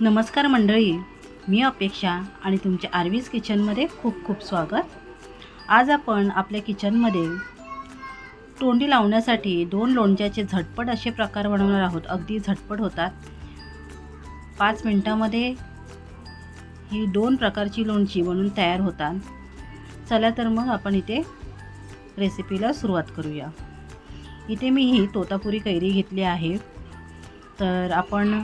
नमस्कार मंडळी मी अपेक्षा आणि तुमच्या आर्वीज किचनमध्ये खूप खूप स्वागत. आज आपण आपल्या किचनमध्ये तोंडी लावण्यासाठी दोन लोणच्याचे झटपट असे प्रकार बनवणार आहोत. अगदी झटपट होतात. पाच मिनटामध्ये ही दोन प्रकारची लोणची बनून तयार होतात. चला तर मग आपण इथे रेसिपीला सुरुवात करूया. इथे मी ही तोतापुरी कैरी घेतली आहे. तर आपण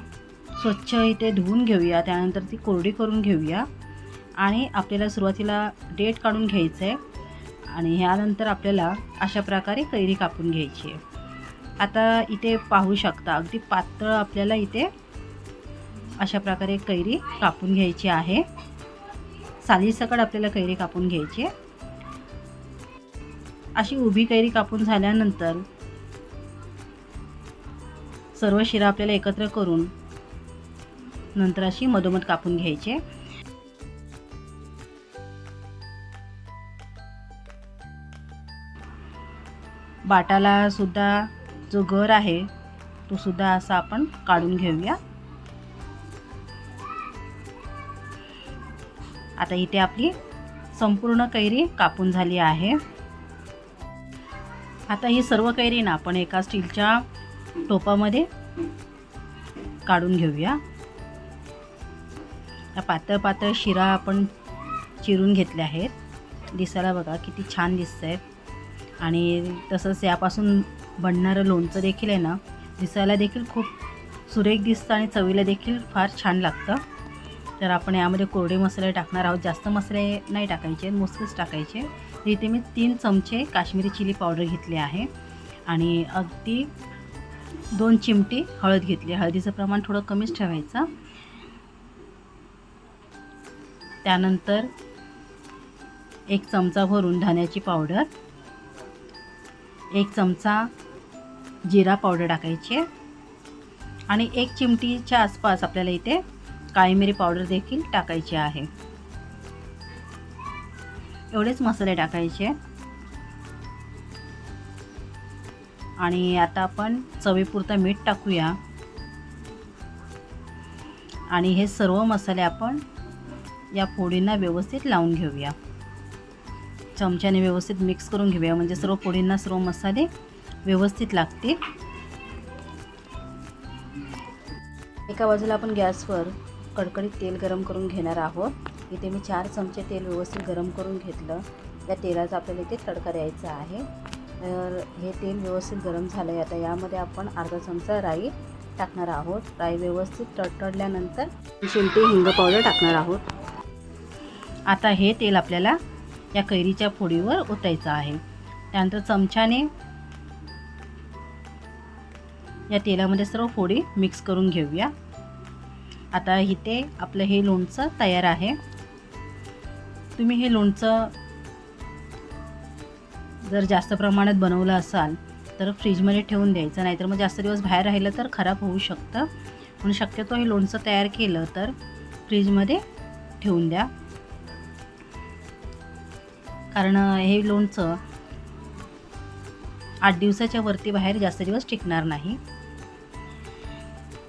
स्वच्छ इथे धुवून घेऊया त्यानंतर ती कोरडी करून घेऊया. आणि आपल्याला सुरुवातीला डेट काढून घ्यायचं आहे आणि ह्यानंतर आपल्याला अशा प्रकारे कैरी कापून घ्यायची आहे. आता इथे पाहू शकता अगदी पातळ आपल्याला इथे अशा प्रकारे कैरी कापून घ्यायची आहे. सालीसकट आपल्याला कैरी कापून घ्यायची आहे. अशी उभी कैरी कापून झाल्यानंतर सर्व शिरा आपल्याला एकत्र करून नंतर अशी मधोमध कापून घ्यायचे. बाटाला सुद्धा जो घर आहे तो सुद्धा असा आपण काढून घेऊया. आता इथे आपली संपूर्ण कैरी कापून झाली आहे. आता ही सर्व कैरी ना आपण एका स्टीलच्या टोपामध्ये काढून घेऊया. पातळ पातळ शिरा आपण चिरून घेतल्या आहेत. दिसायला बघा किती छान दिसत आहेत आणि तसंच यापासून बनणारं लोणचं देखील आहे ना दिसायला देखील खूप सुरेख दिसतं आणि चवीला देखील फार छान लागतं. तर आपण यामध्ये कोरडे मसाले टाकणार आहोत. जास्त मसाले नाही टाकायचे मोजकेच टाकायचे. इथे मी तीन चमचे काश्मीरी चिली पावडर घेतली आहे. आणि अगदी दोन चिमटी हळद घेतली हळदीचं प्रमाण थोडं कमीच ठेवायचं. त्यानंतर एक चमचा भरून धण्याची पावडर एक चमचा जिरा पावडर टाकायची आणि एक चिमटीच्या आसपास आपल्याला इथे काळी मिरी पावडर देखील टाकायची आहे. एवढेच मसाले टाकायचे. आणि आता आपण चवीपुरतं मीठ टाकूया. आणि हे सर्व मसाले आपण या फोडींना व्यवस्थित लावून घेऊया. चमच्याने व्यवस्थित मिक्स करून घेऊया. म्हणजे सर्व फोडींना सर्व मसाले व्यवस्थित लागतील. एका बाजूला आपण गॅसवर कडकडीत तेल गरम करून घेणार आहोत. इथे मी चार चमचे तेल व्यवस्थित गरम करून घेतलं. या तेलाचा आपल्याला इथे तडका द्यायचा आहे. तर हे तेल व्यवस्थित गरम झालं आहे आता यामध्ये आपण अर्धा चमचा राई टाकणार आहोत. राई व्यवस्थित तडतडल्यानंतर शिंटी हिंग पावडर टाकणार आहोत. आता हे तेल आपल्याला या कैरीच्या फोडीवर ओतायचं आहे. त्यानंतर चमच्याने या तेलामध्ये सर्व फोडी मिक्स करून घेऊया. आता इथे आपलं हे लोणचं तयार आहे. तुम्ही हे लोणचं जर जास्त प्रमाणात बनवलं असाल तर फ्रीजमध्ये ठेवून द्यायचं नाहीतर मग जास्त दिवस बाहेर राहिलं तर खराब होऊ शकतं. म्हणून शक्यतो हे लोणचं तयार केलं तर फ्रीजमध्ये ठेवून द्या. कारण हे लोणचं आठ दिवसाच्या वरती बाहेर जास्त दिवस टिकणार नाही.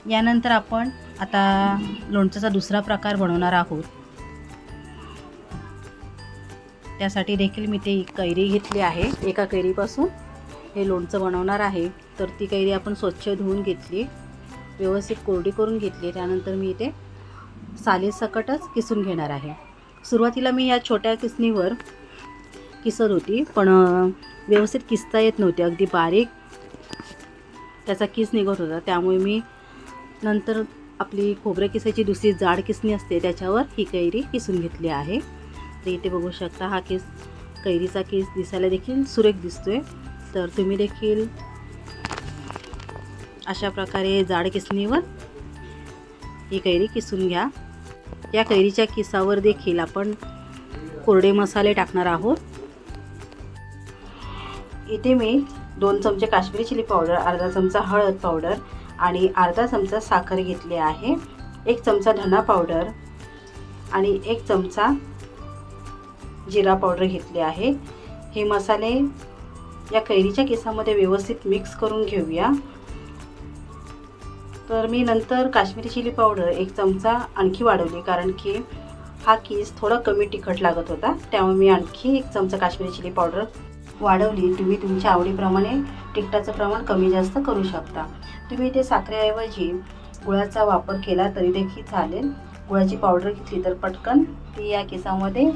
यानंतर आपण आता लोणच्याचा दुसरा प्रकार बनवणार आहोत. त्यासाठी देखील मी ते कैरी घेतली आहे एका कैरीपासून. हे लोणचं बनवणार आहे. तर ती कैरी आपण स्वच्छ धुवून घेतली व्यवस्थित कोरडी करून घेतली. त्यानंतर मी इथे सालीसकटच किसून घेणार आहे. सुरुवातीला मी या छोट्या किसणीवर किसत होती पण व्यवस्थित किसता येत नव्हती. अगदी बारीक त्याचा किस निघत होता. त्यामुळे मी नंतर आपली खोबरं किसायची दुसरी जाड किसणी असते त्याच्यावर ही कैरी किसून घेतली आहे. तर इथे बघू शकता हा केस कैरीचा केस दिसायला देखील सुरेख दिसतोय. तर तुम्ही देखील अशा प्रकारे जाड किसणीवर ही कैरी किसून घ्या. या कैरीच्या किसावर देखील आपण कोरडे मसाले टाकणार आहोत. इथे मी दोन चमचे काश्मीरी चिली पावडर अर्धा चमचा हळद पावडर आणि अर्धा चमचा साखर घेतली आहे. एक चमचा धना पावडर आणि एक चमचा जिरा पावडर घेतली आहे. हे मसाले या कैरीच्या केसामध्ये व्यवस्थित मिक्स करून घेऊया. तर मी नंतर काश्मीरी चिली पावडर एक चमचा आणखी वाढवली कारण की हा किस थोडा कमी तिखट लागत होता. त्यामुळे मी आणखी एक चमचा काश्मीरी चिली पावडर वाढवली. तुम्ही तुमच्या आवडीप्रमाणे तिखटाचं प्रमाण कमी जास्त करू शकता. तुम्ही इथे साखरेऐवजी गुळाचा वापर केला तरी देखील चालेल. गुळाची पावडर घेतली तर पटकन ती या केसामध्ये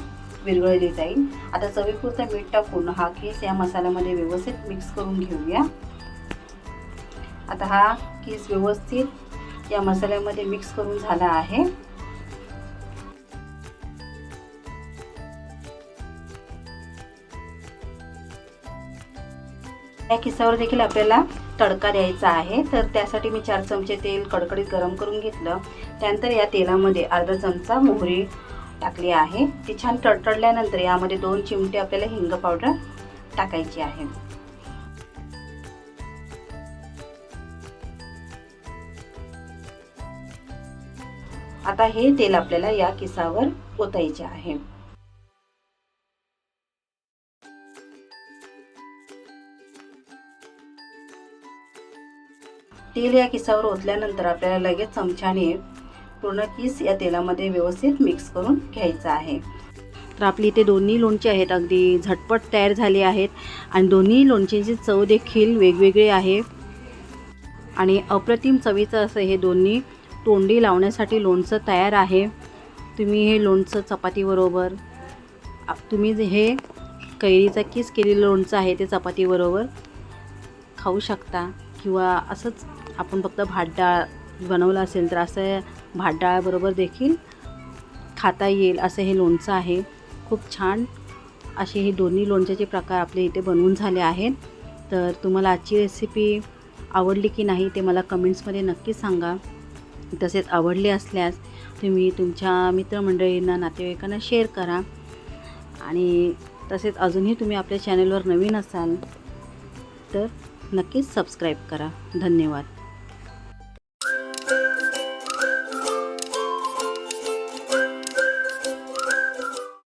विरघळली जाईल. आता चवीपुरतं मीठ टाकून हा केस या मसाल्यामध्ये व्यवस्थित मिक्स करून घेऊया. आता हा केस व्यवस्थित या मसाल्यामध्ये मिक्स करून झाला आहे. या किसावर देखील आपल्याला तडका द्यायचा आहे. तर त्यासाठी मी चार चमचे तेल कडकडीत गरम करून घेतलं. त्यानंतर या तेलामध्ये अर्धा चमचा मोहरी टाकली आहे. ती छान तडतडल्यानंतर यामध्ये दोन चिमटे आपल्याला हिंग पावडर टाकायची आहे. आता हे तेल आपल्याला या किसावर ओतायचे आहे. तेल या किसावर ओतल्यानंतर आपल्याला लगेच चमच्याने पूर्ण किस या तेलामध्ये व्यवस्थित मिक्स करून घ्यायचं आहे. तर आपली इथे दोन्ही लोणचे आहेत अगदी झटपट तयार झाली आहेत आणि दोन्ही लोणच्यांची चव देखील वेगवेगळी आहे. आणि अप्रतिम चवीचं असं हे दोन्ही तोंडी लावण्यासाठी लोणचं तयार आहे. तुम्ही हे लोणचं चपातीबरोबर तुम्ही जे हे कैरीचा किस केलेलं लोणचं आहे ते चपातीबरोबर खाऊ शकता किंवा असंच आपण फक्त भात डाळ बनवलं असेल तर असं भात डाळबरोबर देखील खाता येईल असं हे लोणचं आहे. खूप छान असे हे दोन्ही लोणच्याचे प्रकार आपले इथे बनवून झाले आहेत. तर तुम्हाला आजची रेसिपी आवडली की नाही ते मला कमेंट्समध्ये नक्की सांगा. तसेच आवडले असल्यास तुम्ही तुमच्या मित्रमंडळींना नातेवाईकांना शेअर करा. आणि तसेच अजूनही तुम्ही आपल्या चॅनलवर नवीन असाल तर नक्कीच सबस्क्राईब करा. धन्यवाद.